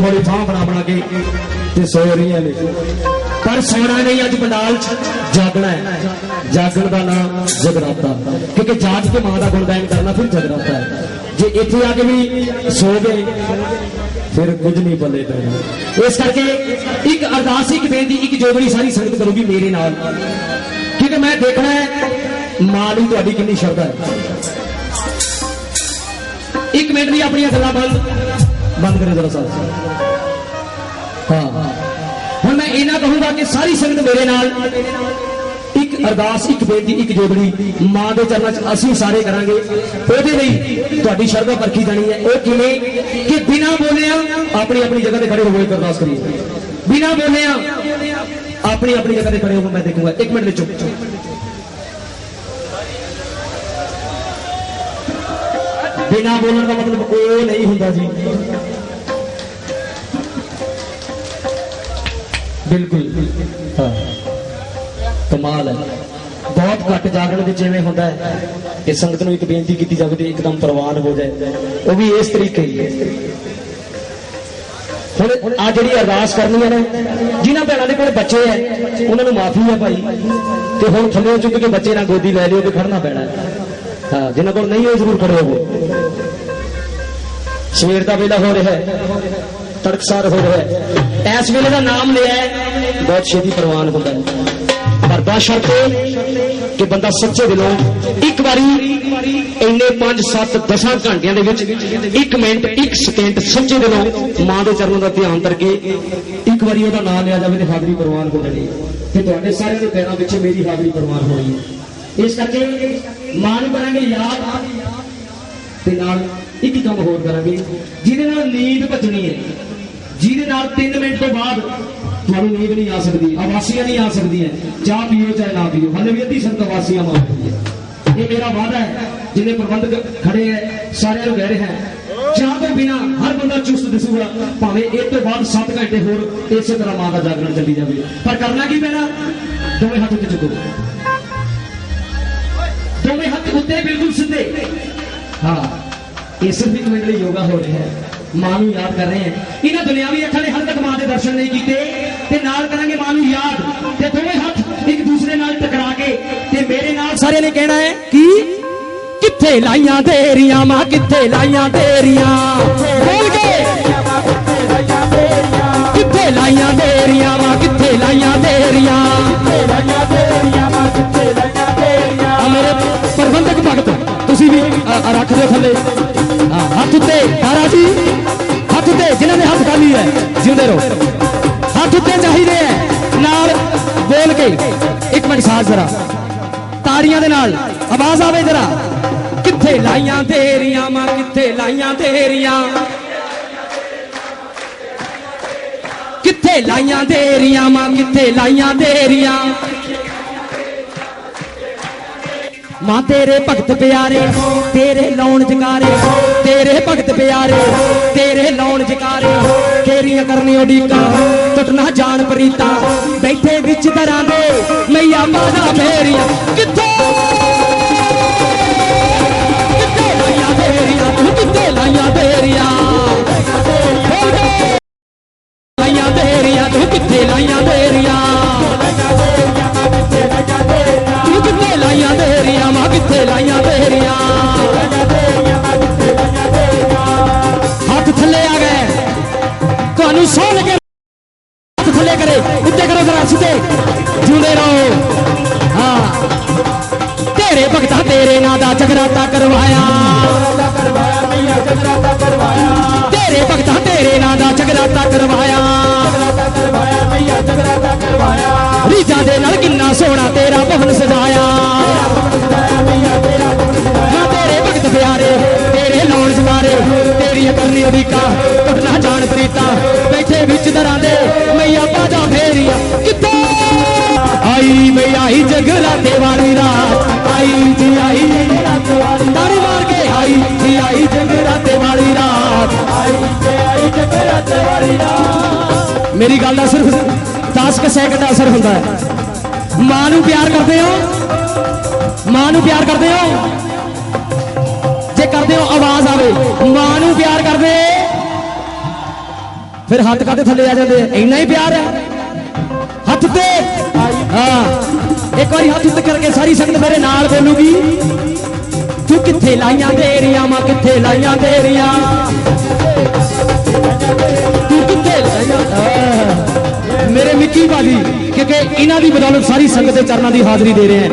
ਹੌਲੀ ਹੌਲੀ ਥਾਂ ਬਣਾ ਬਣਾ ਕੇ ਤੇ ਸੋ ਰਹੀਆਂ ਨੇ। ਪਰ ਸੋਣਾ ਨਹੀਂ, ਅੱਜ ਪੰਡਾਲ 'ਚ ਜਾਗਣਾ ਹੈ। ਜਾਗਣ ਦਾ ਨਾਮ ਜਗਰਾਤਾ। ਕਿਉਂਕਿ ਜਾਗ ਕੇ ਮਾਂ ਦਾ ਗੁਣਗਾਨ ਕਰਨਾ ਫਿਰ ਜਗਰਾਤਾ ਹੈ। ਜੇ ਇੱਥੇ ਆ ਕੇ ਵੀ ਸੋ ਗਏ, ਫਿਰ ਕੁਝ ਨਹੀਂ ਬੱਲੇ ਪੈਣਾ। ਇਸ ਕਰਕੇ ਇੱਕ ਅਰਦਾਸ, ਇੱਕ ਬੇਨਤੀ, ਇੱਕ ਜੋਗੜੀ ਸਾਰੀ ਸੰਗਤ ਕਰੂਗੀ ਮੇਰੇ ਨਾਲ। ਕਿਉਂਕਿ ਮੈਂ ਦੇਖਣਾ ਹੈ, ਮਾਂ ਨੂੰ ਤੁਹਾਡੀ ਕਿੰਨੀ ਸ਼ਰਧਾ ਹੈ। ਇੱਕ ਮਿੰਟ ਦੀ ਆਪਣੀਆਂ ਗੱਲਾਂ ਬੰਦ। ਬੰਦ ਕਰੋ ਜਰਾ ਸਾਹਿਬ। ਹਾਂ। ਹੁਣ ਮੈਂ ਇਹਨਾਂ ਕਹੂੰਗਾ ਕਿ ਸਾਰੀ ਸੰਗਤ ਮੇਰੇ ਨਾਲ, ਇੱਕ ਅਰਦਾਸ, ਇੱਕ ਬੇਨਤੀ, ਇੱਕ ਜੋਗੜੀ ਮਾਂ ਦੇ ਚਰਨਾਂ 'ਚ ਅਸੀਂ ਸਾਰੇ ਕਰਾਂਗੇ। ਉਹਦੇ ਲਈ ਤੁਹਾਡੀ ਸ਼ਰਧਾ ਪਰਖੀ ਜਾਣੀ ਹੈ। ਉਹ ਕਿਵੇਂ ਕਿ ਬਿਨਾਂ ਬੋਲਿਆ ਆਪਣੀ ਆਪਣੀ ਜਗ੍ਹਾ ਤੇ ਖੜੇ ਹੋ ਕੇ ਅਰਦਾਸ ਕਰੀਏ ਬਿਨਾਂ ਬੋਲਿਆ ਆਪਣੀ ਆਪਣੀ ਜਗ੍ਹਾ ਤੇ ਖੜੇ ਹੋ ਮੈਂ ਦੇਖੂੰਗਾ। ਇੱਕ ਮਿੰਟ ਲਈ ਚੁੱਪ। ਬਿਨਾਂ ਬੋਲਣ ਦਾ ਮਤਲਬ ਉਹ ਨਹੀਂ ਹੁੰਦਾ ਜੀ। ਬਿਲਕੁਲ। ਹਾਂ। ਕਮਾਲ ਹੈ। ਬਹੁਤ ਘੱਟ ਜਾਗਣ ਵਿੱਚ ਜਿਵੇਂ ਹੁੰਦਾ ਹੈ। ਕਿ ਸੰਗਤ ਨੂੰ ਇੱਕ ਬੇਨਤੀ ਕੀਤੀ ਜਾਵੇ ਤੇ ਇੱਕਦਮ ਪ੍ਰਵਾਨ ਹੋ ਜਾਏ। ਉਹ ਵੀ ਇਸ ਤਰੀਕੇ ਹੀ ਹੈ। ਹੁਣ ਆ ਜਿਹੜੀ ਅਰਦਾਸ ਕਰਨੀ ਹੈ ਨਾ, ਜਿਨ੍ਹਾਂ ਭੈਣਾਂ ਦੇ ਕੋਲ ਬੱਚੇ ਹੈ, ਉਹਨਾਂ ਨੂੰ ਮਾਫੀ ਹੈ ਭਾਈ। ਤੇ ਹੁਣ ਥੱਲੇ ਚੁੱਕ ਕੇ ਬੱਚੇ ਨਾਲ ਗੋਦੀ ਲੈ ਲਿਓ ਤੇ ਖੜਨਾ ਪੈਣਾ ਹੈ। ਹਾਂ, ਜਿਨ੍ਹਾਂ ਕੋਲ ਨਹੀਂ ਹੋਏ ਜ਼ਰੂਰ ਖੜੇ ਹੋਵੋ। ਸਵੇਰ ਦਾ ਵੇਲਾ ਹੋ ਰਿਹਾ ਹੈ ਤੜਕਸਾਰ ਹੋ ਰਿਹਾ ਹੈ। ਇਸ ਵੇਲੇ ਦਾ ਨਾਮ ਲਿਆ ਹੈ, ਬਹੁਤ ਛੇਤੀ ਪ੍ਰਵਾਨ ਹੁੰਦਾ ਹੈ। ਪਰ ਬਸ਼ਰਤੇ ਕਿ ਬੰਦਾ ਸੱਚੇ ਦਿਲੋਂ ਇੱਕ ਵਾਰੀ ਇੰਨੇ 5 7 10 ਘੰਟਿਆਂ ਦੇ ਵਿੱਚ 1 ਮਿੰਟ 1 ਸਕਿੰਟ ਸੱਚੇ ਦਿਲੋਂ ਮਾਂ ਦੇ ਚਰਨਾਂ ਦਾ ਧਿਆਨ ਕਰਕੇ ਇੱਕ ਵਾਰੀ ਉਹਦਾ ਨਾਮ ਲਿਆ ਜਾਵੇ ਤੇ ਹਾਜ਼ਰੀ ਪ੍ਰਵਾਨ ਹੋ ਜਾਣੀ ਹੈ। ਤੇ ਤੁਹਾਡੇ ਸਾਰਿਆਂ ਦੇ ਪੈਰਾਂ ਵਿੱਚ ਮੇਰੀ ਹਾਜ਼ਰੀ ਪ੍ਰਵਾਨ ਹੋਣੀ ਹੈ। ਇਸ ਕਰਕੇ ਮਾਂ ਕਰਾਂਗੇ, ਯਾਦ ਤੇ ਨਾਲ ਇੱਕ ਕੰਮ ਹੋਰ ਕਰਾਂਗੇ। ਜਿਹਦੇ ਨਾਲ ਨੀਂਦ ਭੱਜਣੀ ਹੈ। ਜਿਹਦੇ ਨਾਲ 3 ਮਿੰਟ ਤੋਂ ਬਾਅਦ ਤੁਹਾਨੂੰ ਨੀਂਦ ਨਹੀਂ ਆ ਸਕਦੀ, ਆਵਾਸੀਆਂ ਨਹੀਂ ਆ ਸਕਦੀਆਂ। ਚਾਹ ਪੀਓ ਚਾਹੇ ਨਾ ਪੀਓ, ਹਲੇ ਵੀ ਅੱਧੀ ਸੰਤ ਆਵਾਸੀਆਂ ਮਾਰਦੀ ਹੈ। ਇਹ ਮੇਰਾ ਵਾਅਦਾ ਹੈ, ਜਿੰਨੇ ਪ੍ਰਬੰਧਕ ਖੜੇ ਹੈ, ਸਾਰਿਆਂ ਨੂੰ ਕਹਿ ਰਿਹਾ ਚਾਹ ਤੋਂ ਬਿਨਾ ਹਰ ਬੰਦਾ ਚੁਸਤ ਦਿਸੂਗਾ, ਭਾਵੇਂ ਇਹ ਤੋਂ ਬਾਅਦ 7 ਘੰਟੇ ਹੋਰ ਇਸੇ ਤਰ੍ਹਾਂ ਮਾਂ ਦਾ ਜਾਗਰਣ ਚੱਲੀ ਜਾਵੇ। ਪਰ ਕਰਨਾ ਕੀ ਪੈਣਾ? ਦੋਵੇਂ ਹੱਥ ਉੱਤੇ ਚੁੱਕੋ। ਦੋਵੇਂ ਹੱਥ ਉੱਤੇ ਬਿਲਕੁਲ ਸਿੱਧੇ। ਹਾਂ, ਇਹ ਸਿਰਫ ਇੱਕ ਮਿੰਟ ਲਈ ਯੋਗਾ ਹੋ ਰਿਹਾ ਹੈ। ਮਾਂ ਨੂੰ ਯਾਦ ਕਰ ਰਹੇ ਹਾਂ। ਇਹਨਾਂ ਦੁਨਿਆਵੀ ਅੱਖਾਂ ਨੇ ਹਰ ਤੱਕ ਮਾਂ ਦੇ ਦਰਸ਼ਨ ਨਹੀਂ ਕੀਤੇ ਤੇ ਨਾਲ ਕਰਾਂਗੇ ਮਾਂ ਨੂੰ ਯਾਦ ਤੇ ਦੋਵੇਂ ਹੱਥ ਇੱਕ ਦੂਸਰੇ ਨਾਲ ਟਕਰਾ ਕੇ ਤੇ ਮੇਰੇ ਨਾਲ ਸਾਰਿਆਂ ਨੇ ਕਹਿਣਾ ਹੈ ਕੀ ਕਿੱਥੇ ਲਾਈਆਂ ਤੇਰੀਆਂ ਮਾਂ, ਕਿੱਥੇ ਲਾਈਆਂ ਤੇਰੀਆਂ? ਬੋਲ ਕੇ। ਕਿੱਥੇ ਲਾਈਆਂ ਤੇਰੀਆਂ ਮਾਂ, ਕਿੱਥੇ ਲਾਈਆਂ ਤੇਰੀਆਂ? ਇੱਕ ਸਾਥ ਜ਼ਰਾ ਤਾੜੀਆਂ ਦੇ ਨਾਲ, ਆਵਾਜ਼ ਆਵੇ ਜ਼ਰਾ। ਕਿੱਥੇ ਲਾਈਆਂ ਤੇਰੀਆਂ ਮਾਂ, ਕਿੱਥੇ ਲਾਈਆਂ ਤੇਰੀਆਂ ਕਿੱਥੇ ਲਾਈਆਂ ਤੇਰੀਆਂ ਮਾਂ, ਕਿੱਥੇ ਲਾਈਆਂ ਤੇਰੀਆਂ ਮਾਂ ਤੇਰੇ ਭਗਤ ਪਿਆਰੇ, ਤੇਰੇ ਲਾਉਣ ਜਕਾਰੇ, ਤੇਰੇ ਭਗਤ ਪਿਆਰੇ, ਤੇਰੇ ਲਾਉਣ ਜਕਾਰੇ, ਤੇਰੀਆਂ ਕਰਨੀ ਉਡੀਕਾਂ, ਟੁੱਟਣਾ ਜਾਣ ਪ੍ਰੀਤਾ, ਬੈਠੇ ਵਿੱਚ ਦਰਾਂ ਦੇ ਮਈਆ ਮਾਦਾ ਮੇਰੀਆਂ ਕਿੱਥੇ ਰੀਜਾ ਦੇ ਨਾਲ ਕਿੰਨਾ ਸੋਹਣਾ ਤੇਰਾ ਭਵਨ ਸਜਾਇਆ। ਨਾ ਤੇਰੇ ਭਗਤ ਪਿਆਰੇ, ਤੇਰੇ ਲਾਉਣ ਜਵਾਰੇ ਤੇਰੀਆਂ ਕਰਨੀ ਉਡੀਕਾਂ ਟੁੱਟਣਾ ਜਾਣ ਪ੍ਰੀਤਾ। ਬੈਠੇ ਵਿੱਚ ਦਰਾਂ ਦੇ, ਮਈਆ ਬਾਜਾ ਫੇਰੀਆਂ। ਕਿੱਥੇ? ਆਈ ਬਈ ਆਈ ਜਗਰਾਤੇ ਵਾਲੀ ਰਾਤ, ਆਈ ਜੀ ਆਈ ਜਗਰਾਤੇ ਵਾਲੀ ਤਾੜੀ ਮਾਰ ਕੇ ਆਈ ਜੀ ਆਈ ਜਗਰਾਤੇ ਵਾਲੀ ਰਾਤ। ਆਈ ਜੀ ਆਈ ਜਗਰਾਤੇ ਵਾਲੀ ਰਾਤ। ਮੇਰੀ ਗੱਲ ਦਾ ਸਿਰਫ 10 ਸੈਕਿੰਡ ਦਾ ਅਸਰ ਹੁੰਦਾ ਹੈ। ਮਾਂ ਨੂੰ ਪਿਆਰ ਕਰਦੇ ਹੋ? ਮਾਂ ਨੂੰ ਪਿਆਰ ਕਰਦੇ ਹੋ? ਜੇ ਕਰਦੇ ਹੋ, ਆਵਾਜ਼ ਆਵੇ। ਮਾਂ ਨੂੰ ਪਿਆਰ ਕਰਦੇ? ਫਿਰ ਹੱਥ ਕਾਤੇ ਥੱਲੇ ਆ ਜਾਂਦੇ ਇੰਨਾ ਹੀ ਪਿਆਰ ਹੈ। ਹੱਥ ਤੇ? ਹਾਂ। ਇੱਕ ਵਾਰੀ ਹੱਥ ਉੱਤੇ ਕਰਕੇ ਸਾਰੀ ਸੰਗਤ ਮੇਰੇ ਨਾਲ ਬੋਲੂਗੀ। ਤੂੰ ਕਿੱਥੇ ਲਾਈਆਂ ਦੇਰੀਆਂ ਮਾਂ, ਕਿੱਥੇ ਲਾਈਆਂ ਦੇਰੀਆਂ ਮੇਰੇ ਬਾਜੀ ਕਿਉਂਕਿ ਇਹਨਾਂ ਦੀ ਬਦੌਲਤ ਸਾਰੀ ਸੰਗਤ ਦੇ ਚਰਨਾਂ ਦੀ ਹਾਜ਼ਰੀ ਦੇ ਰਹੇ ਹਨ।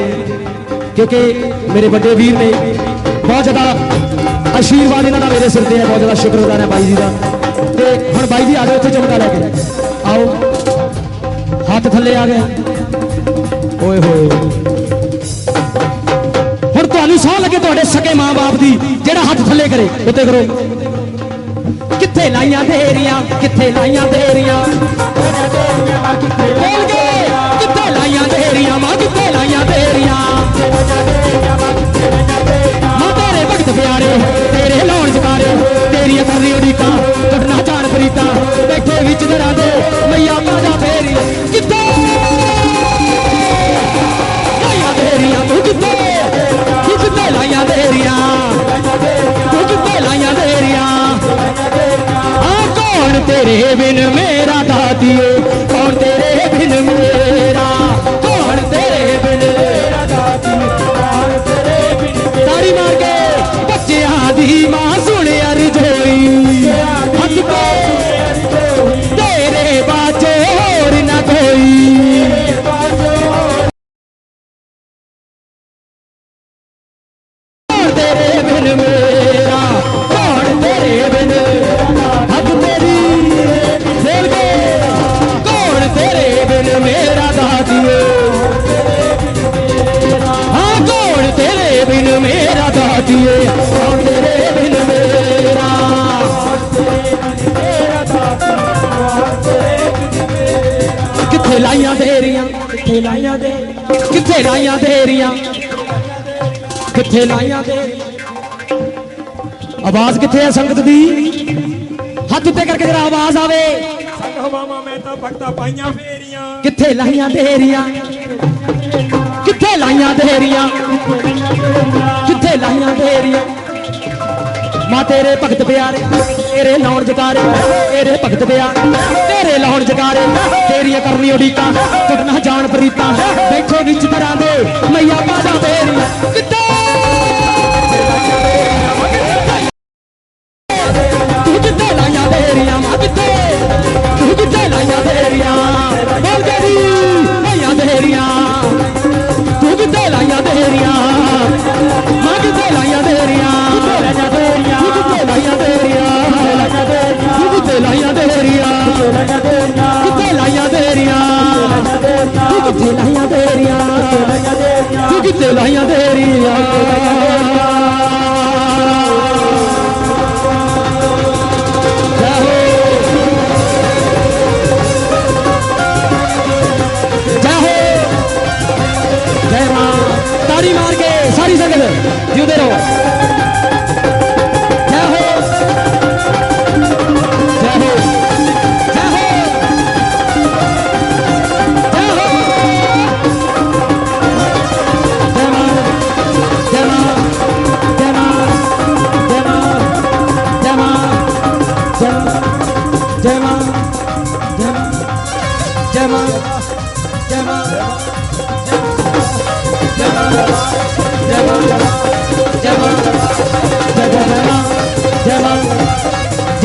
ਕਿਉਂਕਿ ਮੇਰੇ ਵੱਡੇ ਵੀਰ ਨੇ ਬਹੁਤ ਜ਼ਿਆਦਾ ਆਸ਼ੀਰਵਾਦ ਇਹਨਾਂ ਦਾ ਮੇਰੇ ਸਿਰ ਤੇ ਹੈ, ਬਹੁਤ ਜ਼ਿਆਦਾ ਸ਼ੁਕਰਗੁਜ਼ਾਰ ਹੈ ਬਾਈ ਜੀ ਦਾ। ਤੇ ਹੁਣ ਬਾਈ ਜੀ ਆ ਜਾਓ ਉੱਥੇ ਚਮਕਾ ਲੈ ਕੇ। ਆਓ। ਹੱਥ ਥੱਲੇ ਆ ਗਏ। ਓਏ ਹੋਏ। ਹੁਣ ਤੁਹਾਨੂੰ ਸਾਹ ਲੱਗੇ ਤੁਹਾਡੇ ਸਕੇ ਮਾਂ-ਬਾਪ ਦੀ, ਜਿਹੜਾ ਹੱਥ ਥੱਲੇ ਕਰੇ, ਉੱਤੇ ਕਰੋ। ਕਿੱਥੇ ਲਾਈਆਂ ਤੇਰੀਆਂ ਕਿੱਥੇ ਲਾਈਆਂ ਤੇਰੀਆਂ ਬੋਲ ਕੇ ਕਿੱਥੇ ਲਾਈਆਂ ਤੇਰੀਆਂ ਮਾਂ, ਕਿੱਥੇ ਲਾਈਆਂ ਢੇਰੀਆਂ तेरे बिन मेरे ਕਿੱਥੇ ਲਾਈਆਂ ਦੇ? ਕਿੱਥੇ ਲਾਈਆਂ ਦੇਰੀਆਂ? ਕਿੱਥੇ ਲਾਈਆਂ ਦੇ? ਆਵਾਜ਼ ਕਿੱਥੇ ਹੈ ਸੰਗਤ ਦੀ? ਹੱਥ ਉੱਤੇ ਕਰਕੇ ਜਰਾ ਆਵਾਜ਼ ਆਵੇ। ਸੰਗ ਹਵਾਵਾਂ ਮੈਂ ਤਾਂ ਭਗਤਾ ਪਾਈਆਂ ਫੇਰੀਆਂ। ਕਿੱਥੇ ਲਾਈਆਂ ਦੇਰੀਆਂ? ਕਿੱਥੇ ਲਾਈਆਂ ਦੇਰੀਆਂ? ਕਿੱਥੇ ਲਾਈਆਂ ਦੇਰੀਆਂ? ਮਾ ਤੇਰੇ ਭਗਤ ਪਿਆਰੇ, ਤੇਰੇ ਲਾਉਣ ਜਕਾਰੇ, ਤੇਰੇ ਭਗਤ ਪਿਆਰੇ, ਤੇਰੇ ਲਾਉਣ ਜਕਾਰੇ, ਤੇਰੀਆਂ ਕਰਨੀ ਉਡੀਕਾਂ, ਟੁੱਟਣਾ ਜਾਣ ਪ੍ਰੀਤਾਂ ਬੈਠੋ ਵਿੱਚ ਦਰਾਂ ਦੇ, ਮਈਆ ਬਾਜਾ ਤੇਰੀਆਂ ਤਾੜੀ ਮਾਰ ਕੇ ਸਾਰੀ ਸੰਗਤ ਜਿਉਂਦੇ ਰਹੋ।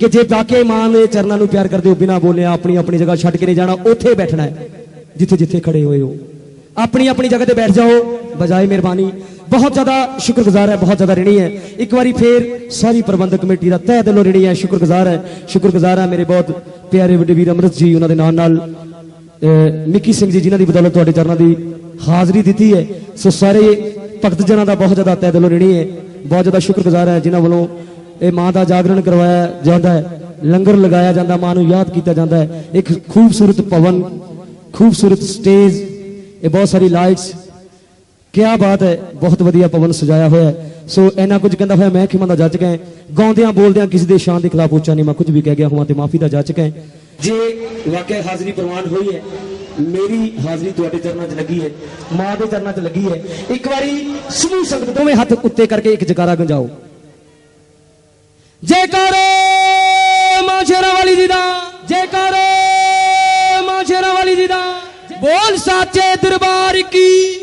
ਕਿ ਜੇ ਬਾਕੀ ਮਾਂ ਦੇ ਚਰਨਾਂ ਨੂੰ ਪਿਆਰ ਕਰਦੇ ਹੋ, ਬਿਨਾਂ ਬੋਲਿਆ ਆਪਣੀ ਆਪਣੀ ਜਗ੍ਹਾ ਛੱਡ ਕੇ ਨਹੀਂ ਜਾਣਾ, ਉੱਥੇ ਬੈਠਣਾ ਹੈ, ਜਿੱਥੇ ਜਿੱਥੇ ਖੜੇ ਹੋਏ ਹੋ। ਆਪਣੀ ਆਪਣੀ ਜਗ੍ਹਾ ਤੇ ਬੈਠ ਜਾਓ, ਬਜਾਏ ਮਿਹਰਬਾਨੀ। ਬਹੁਤ ਜ਼ਿਆਦਾ ਸ਼ੁਕਰਗੁਜ਼ਾਰ ਹੈ, ਬਹੁਤ ਜ਼ਿਆਦਾ ਰਣੀ ਹੈ। ਇੱਕ ਵਾਰੀ ਫੇਰ ਸਾਰੀ ਪ੍ਰਬੰਧਕ ਕਮੇਟੀ ਦਾ ਤਹਿ ਦਿਲੋਂ ਰਣੀ ਹੈ, ਸ਼ੁਕਰਗੁਜ਼ਾਰ ਹੈ। ਸ਼ੁਕਰਗੁਜ਼ਾਰ ਹੈ ਮੇਰੇ ਬਹੁਤ ਪਿਆਰੇ ਵੱਡੇ ਵੀਰ ਅਮਰਤ ਜੀ, ਉਹਨਾਂ ਦੇ ਨਾਲ ਨਾਲ ਮਿੱਕੀ ਸਿੰਘ ਜੀ, ਜਿਨ੍ਹਾਂ ਦੀ ਬਦੌਲਤ ਤੁਹਾਡੇ ਚਰਨਾਂ ਦੀ ਹਾਜ਼ਰੀ ਦਿੱਤੀ ਹੈ। ਸੋ ਸਾਰੇ ਭਗਤ ਜਨਾਂ ਦਾ ਬਹੁਤ ਜ਼ਿਆਦਾ ਤਹਿ ਦਿਲੋਂ ਰਣੀ ਹੈ। ਬਹੁਤ ਜ਼ਿਆਦਾ ਸ਼ੁਕਰਗੁਜ਼ਾਰ ਹੈ ਜਿਨ੍ਹਾਂ ਵੱਲੋਂ ਇਹ ਮਾਂ ਦਾ ਜਾਗਰਣ ਕਰਵਾਇਆ ਜਾਂਦਾ ਹੈ, ਲੰਗਰ ਲਗਾਇਆ ਜਾਂਦਾ, ਮਾਂ ਨੂੰ ਯਾਦ ਕੀਤਾ ਜਾਂਦਾ ਹੈ। ਇੱਕ ਖੂਬਸੂਰਤ ਪਵਨ ਖੂਬਸੂਰਤ ਸਟੇਜ ਇਹ ਬਹੁਤ ਸਾਰੀ ਲਾਈਟਸ ਕਿਆ ਬਾਤ ਹੈ, ਬਹੁਤ ਵਧੀਆ ਪਵਨ ਸਜਾਇਆ ਹੋਇਆ ਹੈ। ਸੋ ਇੰਨਾ ਕੁਝ ਕਹਿੰਦਾ ਹੋਇਆ, ਮੈਂ ਖਿਮਾ ਦਾ ਜੱਜ ਹੈ। ਗਾਉਂਦਿਆਂ ਬੋਲਦਿਆਂ ਕਿਸੇ ਦੇ ਸ਼ਾਨ ਦੇ ਖਿਲਾਫ ਉੱਚਾ ਨਹੀਂ, ਮੈਂ ਕੁਝ ਵੀ ਕਹਿ ਗਿਆ ਹਾਂ ਤੇ ਮਾਫੀ ਦਾ ਜੱਜ ਹੈ। ਜੇ ਵਾਕਿਆ ਹਾਜ਼ਰੀ ਪ੍ਰਵਾਨ ਹੋਈ ਹੈ, ਮੇਰੀ ਹਾਜ਼ਰੀ ਤੁਹਾਡੇ ਚਰਨਾਂ 'ਚ ਲੱਗੀ ਹੈ, ਮਾਂ ਦੇ ਚਰਨਾਂ 'ਚ ਲੱਗੀ ਹੈ। ਇੱਕ ਵਾਰੀ ਸਮੂਹ ਸੰਗਤ ਦੋਵੇਂ ਹੱਥ ਉੱਤੇ ਕਰਕੇ ਇੱਕ ਜਕਾਰਾ ਗੰਜਾਓ। ਜੈਕਾਰੇ ਮਾਂ ਸ਼ੇਰਾਂ ਵਾਲੀ ਜੀ ਦਾ, ਜੈਕਾਰੇ ਮਾਂ ਸ਼ੇਰਾਂ ਵਾਲੀ ਜੀ ਦਾ। ਬੋਲ ਸਾਚੇ ਦਰਬਾਰ ਕੀ?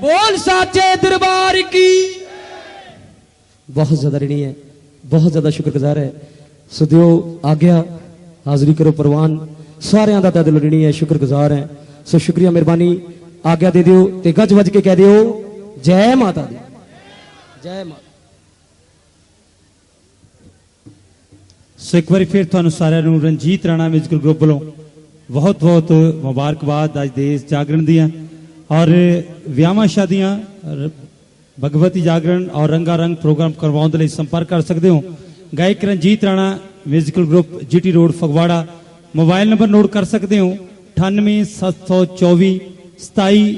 ਬੋਲ ਸਾਚੇ ਦਰਬਾਰ ਕੀ? ਬਹੁਤ ਜ਼ਿਆਦਾ ਰਣੀ ਹੈ, ਬਹੁਤ ਜ਼ਿਆਦਾ ਸ਼ੁਕਰਗੁਜ਼ਾਰ ਹੈ। ਸੋ ਦਿਓ ਆਗਿਆ, ਹਾਜ਼ਰੀ ਕਰੋ ਪ੍ਰਵਾਨ। ਸਾਰਿਆਂ ਦਾ ਤਹਿ ਦਿਲੋਂ ਰਣੀ ਹੈ, ਸ਼ੁਕਰਗੁਜ਼ਾਰ ਹੈ। ਸੋ ਸ਼ੁਕਰੀਆ ਮਿਹਰਬਾਨੀ, ਆਗਿਆ ਦੇ ਦਿਓ ਤੇ ਗੱਜ ਵੱਜ ਕੇ ਕਹਿ ਦਿਓ, ਜੈ ਮਾਤਾ ਦੀ। ਜੈ ਮਾਤਾ ਸੋ ਇੱਕ ਵਾਰੀ ਫਿਰ ਤੁਹਾਨੂੰ ਸਾਰਿਆਂ ਨੂੰ ਰਣਜੀਤ ਰਾਣਾ ਮਿਊਜ਼ਿਕਲ ਗਰੁੱਪ ਵੱਲੋਂ ਬਹੁਤ ਬਹੁਤ ਮੁਬਾਰਕਬਾਦ ਅੱਜ ਦੇਸ਼ ਜਾਗਰਣ ਦੀਆਂ ਔਰ ਵਿਆਹਾਂ ਸ਼ਾਦੀਆਂ ਭਗਵਤੀ ਜਾਗਰਣ ਔਰ ਰੰਗਾ ਰੰਗ ਪ੍ਰੋਗਰਾਮ ਕਰਵਾਉਣ ਦੇ ਲਈ ਸੰਪਰਕ ਕਰ ਸਕਦੇ ਹੋ। ਗਾਇਕ Ranjit Rana musical group GT road, Phagwara. Mobile number note ਕਰ ਸਕਦੇ ਹੋ 98724 27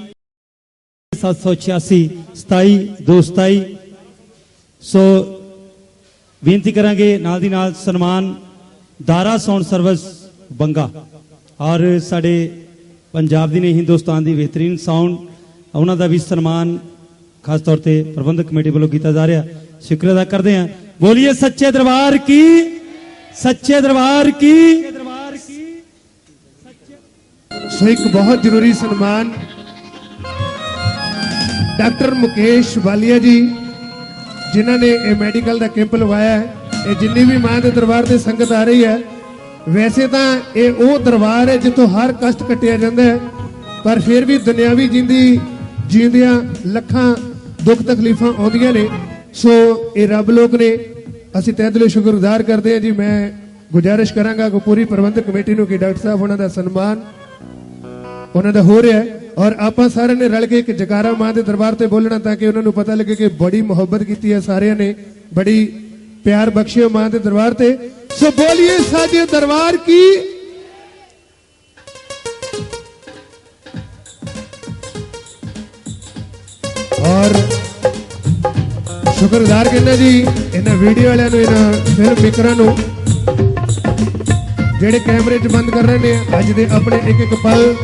786 27 227 ਸੋ ਬੇਨਤੀ ਕਰਾਂਗੇ ਨਾਲ ਦੀ ਨਾਲ ਸਨਮਾਨ ਦਾਰਾ ਸਾਊਂਡ ਸਰਵਿਸ ਬੰਗਾ ਔਰ ਸਾਡੇ ਪੰਜਾਬ ਦੀ ਨਹੀਂ, ਹਿੰਦੁਸਤਾਨ ਦੀ ਬਿਹਤਰੀਨ ਸਾਊਂਡ, ਉਹਨਾਂ ਦਾ ਵੀ ਸਨਮਾਨ ਖਾਸ ਤੌਰ ਤੇ ਪ੍ਰਬੰਧਕ ਕਮੇਟੀ ਵੱਲੋਂ ਕੀਤਾ ਜਾ ਰਿਹਾ। ਸ਼ੁਕਰ ਅਦਾ ਕਰਦੇ ਹਾਂ। ਬੋਲੀਏ ਸੱਚੇ ਦਰਬਾਰ ਕੀ? ਸੱਚੇ ਦਰਬਾਰ ਕੀ? ਦਰਬਾਰ ਸੋ ਇੱਕ ਬਹੁਤ ਜ਼ਰੂਰੀ ਸਨਮਾਨ ਡਾਕਟਰ ਮੁਕੇਸ਼ ਵਾਲੀਆ ਜੀ ਜਿਨ੍ਹਾਂ ਨੇ ਇਹ ਮੈਡੀਕਲ ਦਾ ਕੈਂਪ ਲਵਾਇਆ ਹੈ, ਇਹ ਜਿੰਨੀ ਵੀ ਮਾਂ ਦੇ ਦਰਬਾਰ ਤੇ ਸੰਗਤ ਆ ਰਹੀ ਹੈ, ਵੈਸੇ ਤਾਂ ਇਹ ਉਹ ਦਰਬਾਰ ਹੈ ਜਿੱਥੋਂ ਹਰ ਕਸ਼ਟ ਕੱਟਿਆ ਜਾਂਦਾ ਹੈ, ਪਰ ਫਿਰ ਵੀ ਦੁਨਿਆਵੀ ਜਿੰਦੀ ਜੀਂਦਿਆਂ ਲੱਖਾਂ ਦੁੱਖ ਤਕਲੀਫਾਂ ਆਉਂਦੀਆਂ ਨੇ। ਸੋ ਇਹ ਰੱਬ ਲੋਕ ਨੇ, ਅਸੀਂ ਤਹਿ ਦਿਲੋਂ ਸ਼ੁਕਰਗੁਜ਼ਾਰ ਕਰਦੇ ਹਾਂ ਜੀ। ਮੈਂ ਗੁਜ਼ਾਰਿਸ਼ ਕਰਾਂਗਾ ਕਿ ਪੂਰੀ ਪ੍ਰਬੰਧਕ ਕਮੇਟੀ ਨੂੰ ਕਿ ਡਾਕਟਰ ਸਾਹਿਬ ਉਹਨਾਂ ਦਾ ਸਨਮਾਨ, ਉਹਨਾਂ ਦਾ ਹੋ ਰਿਹਾ ਹੈ। ਔਰ ਆਪਾਂ ਸਾਰਿਆਂ ਨੇ ਰਲ ਕੇ ਇੱਕ ਜਕਾਰਾ ਮਾਂ ਦੇ ਦਰਬਾਰ ਤੇ ਬੋਲਣਾ ਤਾਂ ਕਿ ਉਹਨਾਂ ਨੂੰ ਪਤਾ ਲੱਗੇ ਕਿ ਬੜੀ ਮੁਹੱਬਤ ਕੀਤੀ ਹੈ ਸਾਰਿਆਂ ਨੇ, ਬੜੀ ਪਿਆਰ ਬਖਸ਼ਿਆ ਮਾਂ ਦੇ ਦਰਬਾਰ ਤੇ। ਸੋ ਬੋਲੀਏ ਸਾਜੇ ਦਰਬਾਰ ਕੀ? ਔਰ ਸ਼ੁਕਰਗੁਜ਼ਾਰ ਕਹਿੰਦਾ ਜੀ, ਇਹਨਾਂ ਵੀਡੀਓ ਵਾਲਿਆਂ ਨੂੰ, ਇਹਨਾਂ ਫਿਰ ਮਿਕਰਾਂ ਨੂੰ, ਜਿਹੜੇ ਕੈਮਰੇ 'ਚ ਬੰਦ ਕਰ ਰਹੇ ਨੇ, ਅੱਜ ਦੇ ਆਪਣੇ ਇੱਕ ਇੱਕ ਪਲ